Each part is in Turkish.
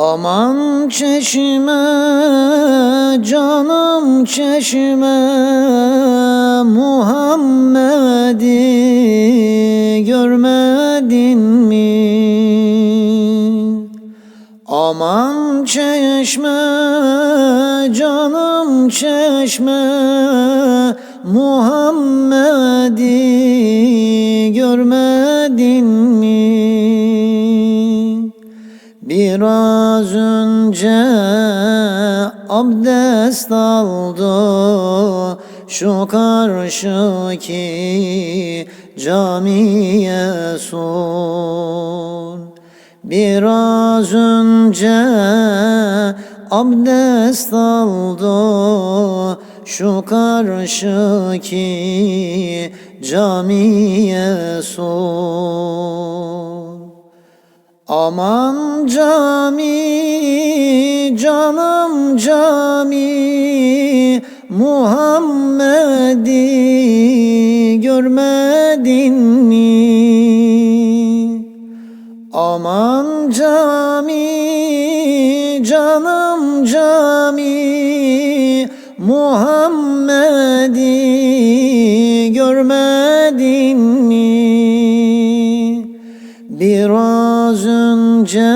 Aman çeşme, canım çeşme, Muhammed'i görmedin mi? Aman çeşme, canım çeşme, Muhammed'i görmedin mi? Biraz önce abdest aldı şu karşıki camiye sun. Biraz önce abdest aldı şu karşıki camiye sun. Aman cami, canım cami, Muhammed'i görmedin mi? Aman cami, canım cami, Muhammed'i önce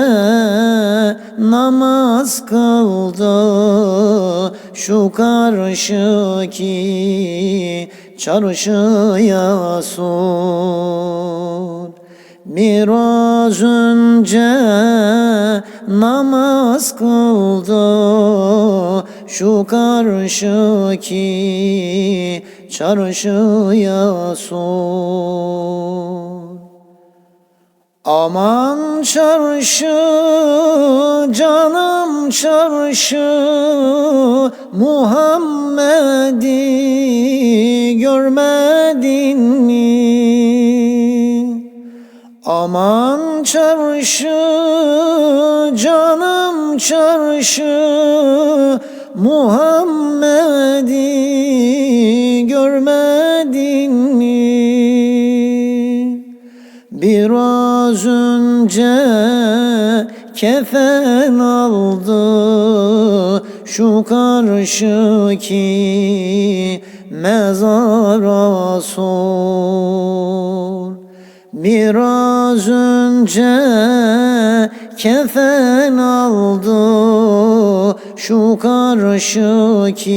namaz kıldı şu karşıki çarşıya sun. Biraz önce namaz kıldı şu karşıki çarşıya sun. Aman çarşı, canım çarşı, Muhammed'i görmedin mi? Aman çarşı, canım çarşı, Muhammed'i önce kefen aldı şu karşıki mezara sor. Biraz önce kefen aldı şu karşıki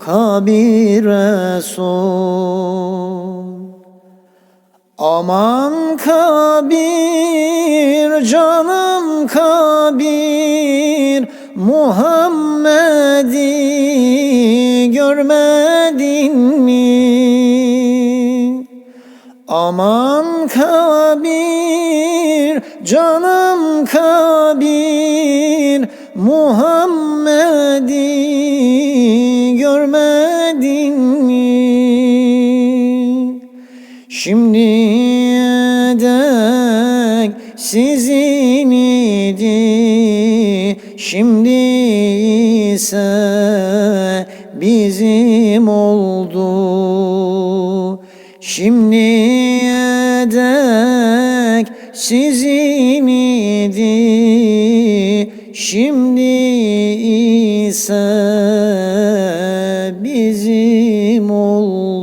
kabire sor. Aman kabir canım kabir Muhammed'i görmedin mi? Aman kabir canım kabir Muhammed'i sizin idi. Şimdi ise bizim oldu. Şimdiye dek sizin idi. Şimdi ise bizim oldu.